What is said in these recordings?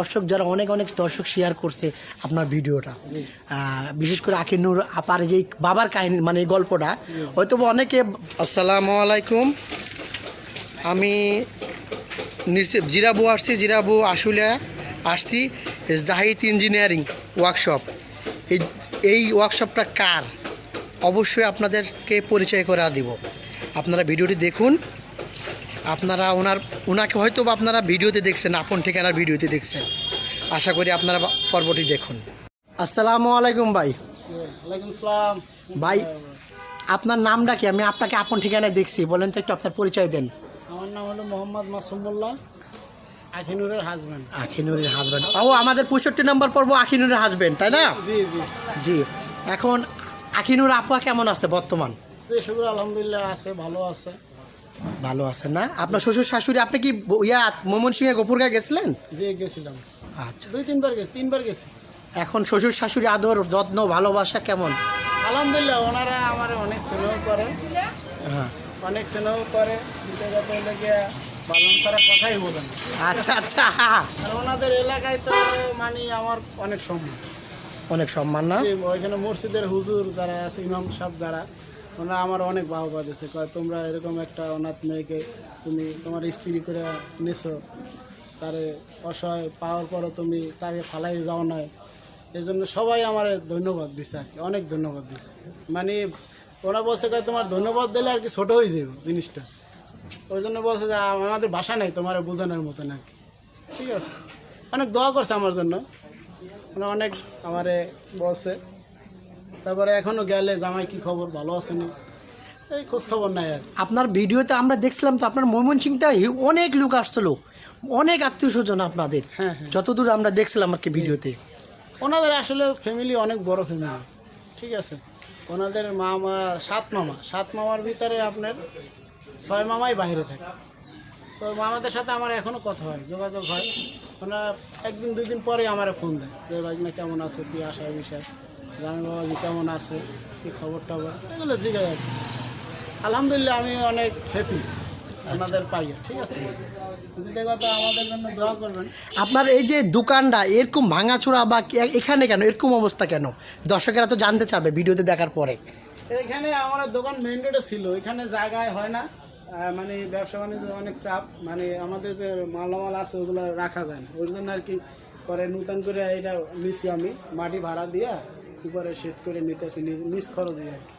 দর্শক যারা, অনেক অনেক দর্শক শেয়ার করছে আপনার ভিডিওটা। বিশেষ করে আকিনুর আপার যে বাবার কাহিনী মানে গল্পটা হয়তো অনেকে আসসালামু আলাইকুম। আমি জিরাবু আসছি, জিরাবু আসলে আসছি, জাহিদ ইঞ্জিনিয়ারিং ওয়ার্কশপ এই এই ওয়ার্কশপটা কার? অবশ্যই আপনাদেরকে পরিচয় করা দিব। আপনারা ভিডিওটি দেখুন। আপনারা ওনার ওনাকে হয়তো বা আপনারা ভিডিওতে দেখছেন আপন ঠিকানার ভিডিওতে দেখছেন। আশা করি আপনারা পর্বটি দেখুন। আসসালামু আলাইকুম ভাই। আসসালাম ভাই আপনার নামটা কি? আমি আপনাকে আপন ঠিকানায় দেখছি বলেন তো একটু আপনার পরিচয় দেন। আমার নাম হলো মোহাম্মদ মাসুমুল্লাহ আখিনুরের হাজব্যান্ড আখিনুরের হাজবেন্ড ও আমাদের পঁয়ষট্টি নম্বর পর্ব আখিনুরের হাজবেন্ড তাই না? জি জি। জি। এখন আখিনুর আপা কেমন আছে বর্তমান? আলহামদুলিল্লাহ আছে ভালো আছে। ভালো আছে না? আপনার শ্বশুর শাশুড়ি আপনি কি ইয়া ময়মনসিংহে গোপুরগা গেছিলেন? যে গেছিলাম। আচ্ছা। দুই তিনবার গেছি তিনবার গেছি। এখন শ্বশুর শাশুড়ি আদর যত্ন ভালোবাসা কেমন? আলহামদুলিল্লাহ ওনারা আমার অনেক স্নেহ করে। হ্যাঁ। অনেক স্নেহ করে। বাজন ছাড়া কথাই বলে না। আচ্ছা আচ্ছা। আর ওনাদের এলাকায় তো মানে আমার অনেক সম্মান। অনেক সম্মান না? ওইখানে মসজিদের হুজুর যারা আছে ইমাম সাহেব যারা ওনারা আমার অনেক বাহবা দিয়েছে। কয়, তোমরা এরকম একটা অনাথ মেয়েকে তুমি তোমার স্ত্রী করে নেছো, তারে অসহায় পাওয়ার পরও তুমি তাকে ফালাই যাও নাই। এই জন্য সবাই আমার ধন্যবাদ দিছে আর কি, অনেক ধন্যবাদ দিছে। মানে ওরা বলছে, কয়, তোমার ধন্যবাদ দিলে আর কি ছোটো হয়ে যাবে জিনিসটা। ওই জন্য বলছে যে আমাদের ভাষা নেই তোমার বোঝানোর মতন আর কি। ঠিক আছে। অনেক দোয়া করছে আমার জন্য। মানে অনেক আমারে বলছে। তারপরে এখনও গেলে জামাই কি খবর ভালো আছে না এই খোঁজ খবর নাই আর। আপনার ভিডিওতে আমরা দেখছিলাম তো আপনার ময়মনসিংটা অনেক লোক আসছিল অনেক আত্মীয় স্বজন আপনাদের হ্যাঁ হ্যাঁ। যতদূর আমরা দেখছিলাম আর কি ভিডিওতে। ওনাদের আসলে ফ্যামিলি অনেক বড় ফ্যামিলি ঠিক আছে? ওনাদের মামা সাত মামা সাত মামার ভিতরে আপনার ছয় মামাই বাইরে থাকে। তো মামাদের সাথে আমার এখনও কথা হয় যোগাযোগ হয়। ওনারা একদিন দুই দিন পরে আমার ফোন দেয় যে ভাগনা কেমন আছে কি আশা বিষয় রামি বাবাজি কেমন আছে? কি খবর টবর এগুলো জিজ্ঞাসা আর। আলহামদুলিল্লাহ আমি অনেক হ্যাপি ওনাদের পাইয়ে ঠিক আছে? কথা আমাদের জন্য দোয়া করবেন। আপনার এই যে দোকানটা এরকম ভাঙাচোরা বা এখানে কেন? এরকম অবস্থা কেন? দর্শকেরা তো জানতে চাবে ভিডিওতে দেখার পরে। এখানে আমার দোকান মেন রোডে ছিল। এখানে জায়গায় হয় না। মানে ব্যবসা বাণিজ্য অনেক চাপ। মানে আমাদের যে মালামাল আছে ওগুলো রাখা যায় না। ওই জন্য আর কি পরে নতুন করে এটা নিছি আমি মাটি ভাড়া দিয়া। উপরে সেট করে নিতেছি নিজ- নিজ খরচ আর কি।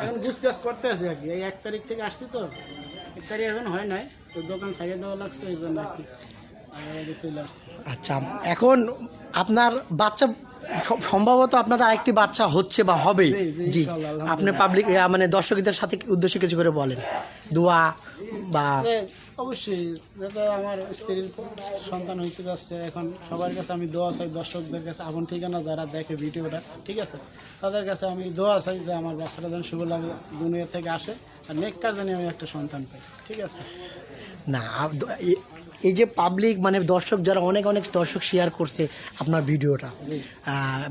এখন গুছগাছ করতে আছি আর কি। এই এক তারিখ থেকে আসছি তো। এক তারিখ এখন হয় নাই তো দোকান ছাড়িয়ে দেওয়া লাগছে এই জন্য আর কি। আচ্ছা এখন আপনার বাচ্চা সম্ভবত আপনাদের আরেকটি বাচ্চা হচ্ছে বা হবে। জি। আপনি পাবলিক মানে দর্শকদের সাথে উদ্দেশ্যে কিছু করে বলেন? দোয়া বা অবশ্যই যাতে আমার স্ত্রীর সন্তান হইতে যাচ্ছে, এখন সবার কাছে আমি দোয়া চাই, দর্শকদের কাছে, আপন ঠিকানা যারা দেখে ভিডিওটা, ঠিক আছে? তাদের কাছে আমি দোয়া চাই যে আমার বাচ্চারা যেন শুভ লাগে দুনিয়া থেকে আসে, আর নেককার জানি আমি একটা সন্তান পাই, ঠিক আছে? না এই যে পাবলিক মানে দর্শক, যারা অনেক অনেক দর্শক শেয়ার করছে আপনার ভিডিওটা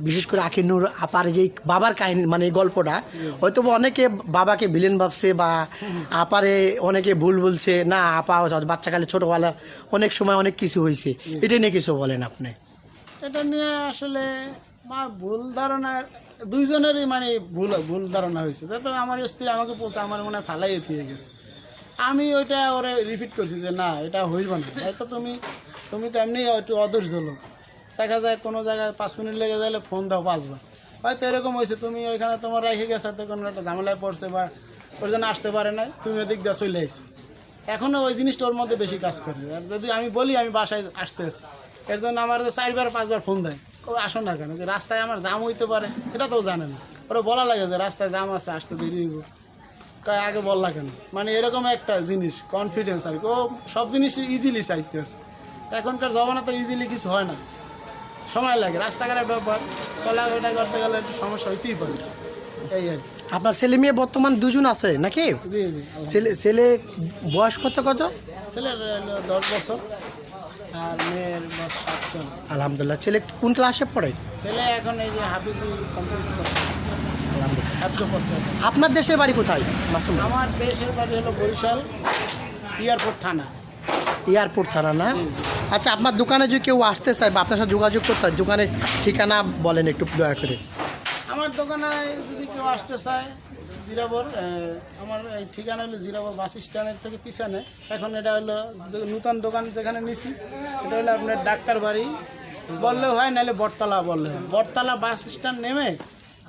বিশেষ করে আকিনুর আপার যে বাবার কাহিনী মানে গল্পটা হয়তো অনেকে বাবাকে ভিলেন ভাবছে বা আপারে অনেকে ভুল বলছে, না, আপা বাচ্চাকালে ছোটোবেলা অনেক সময় অনেক কিছু হয়েছে। এটা নিয়ে কিছু বলেন আপনি। এটা নিয়ে আসলে মা ভুল ধারণা, দুইজনেরই মানে ভুল ভুল ধারণা হয়েছে। আমার স্ত্রী আমাকে বলছে, আমার মনে হয় ফালাই থিয়ে গেছে। আমি ওইটা ওরে রিপিট করছি যে না, এটা হইব না। হয়তো তুমি তুমি তো এমনি একটু অধৈর্য লোক। দেখা যায় কোনো জায়গায় পাঁচ মিনিট লেগে গেলে ফোন দাও পাঁচবার। হয়তো এরকম হয়েছে, তুমি ওইখানে তোমার রেখে গেছে, তো কোনো একটা ঝামেলায় পড়ছে বা ওর জন্য আসতে পারে নাই, তুমি ওদিক দিয়ে চলে আসছো এখনও ওই জিনিসটা ওর মধ্যে বেশি কাজ করে। আর যদি আমি বলি, আমি বাসায় আসতে আছি। এর জন্য আমার চারবার, পাঁচবার ফোন দেয়। ও আসো না কেন? যে রাস্তায় আমার জাম হইতে পারে এটা তো জানে না। ওরা বলা লাগে যে রাস্তায় জাম আছে, আসতে দেরি হইব। কয় আগে বললা কেন মানে এরকম একটা জিনিস কনফিডেন্স আর ও সব জিনিস ইজিলি চাইতে আছে এখনকার জমানা তো ইজিলি কিছু হয় না। সময় লাগে রাস্তাঘাটের ব্যাপার চলাফেরা করতে গেলে একটু সমস্যা হইতেই পারে। এই আর আপনার ছেলে মেয়ে বর্তমান দুজন আছে নাকি? জি জি ছেলে। ছেলে বয়স কত কত? ছেলের দশ বছর আর মেয়ের বয়স সাতজন। আলহামদুলিল্লাহ। ছেলে কোন ক্লাসে পড়ে? ছেলে এখন এই যে হাফিজি কমপ্লিট করতেছে আলহামদুলিল্লাহ হাফজ করতেছে আপনার দেশের বাড়ি কোথায়? মাসুম? আমার দেশের বাড়ি হলো বরিশাল এয়ারপোর্ট থানা। এয়ারপোর্ট থানা না? আচ্ছা আপনার দোকানে যদি কেউ আসতে চায় বা আপনার সাথে যোগাযোগ করতে হয় দোকানের ঠিকানা বলেন একটু দয়া করে। আমার দোকানে যদি কেউ আসতে চায় জিরাবর আমার এই ঠিকানা হলো জিরাবর বাস স্ট্যান্ডের থেকে পিছনে। এখন এটা হলো নূতন দোকান যেখানে নিছি এটা হলো আপনার ডাক্তার বাড়ি। বললেও হয় নাহলে বটতলা বললে বটতলা বাস স্ট্যান্ড নেমে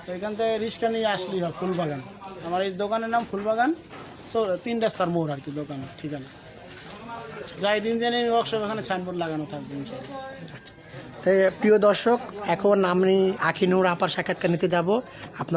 তো এখান থেকে রিক্সা নিয়ে আসলেই হয় ফুলবাগান। আমার এই দোকানের নাম ফুলবাগান। সো তিন রাস্তার মোড় আর কি দোকান ঠিকানা। যাই দিন জানি ওয়ার্কশপ এখানে সাইনবোর্ড লাগানো থাকবে ইনশাল্লাহ তাই প্রিয় দর্শক, এখন আমি আখিনুর আপার সাক্ষাৎকার নিতে যাব। আপনার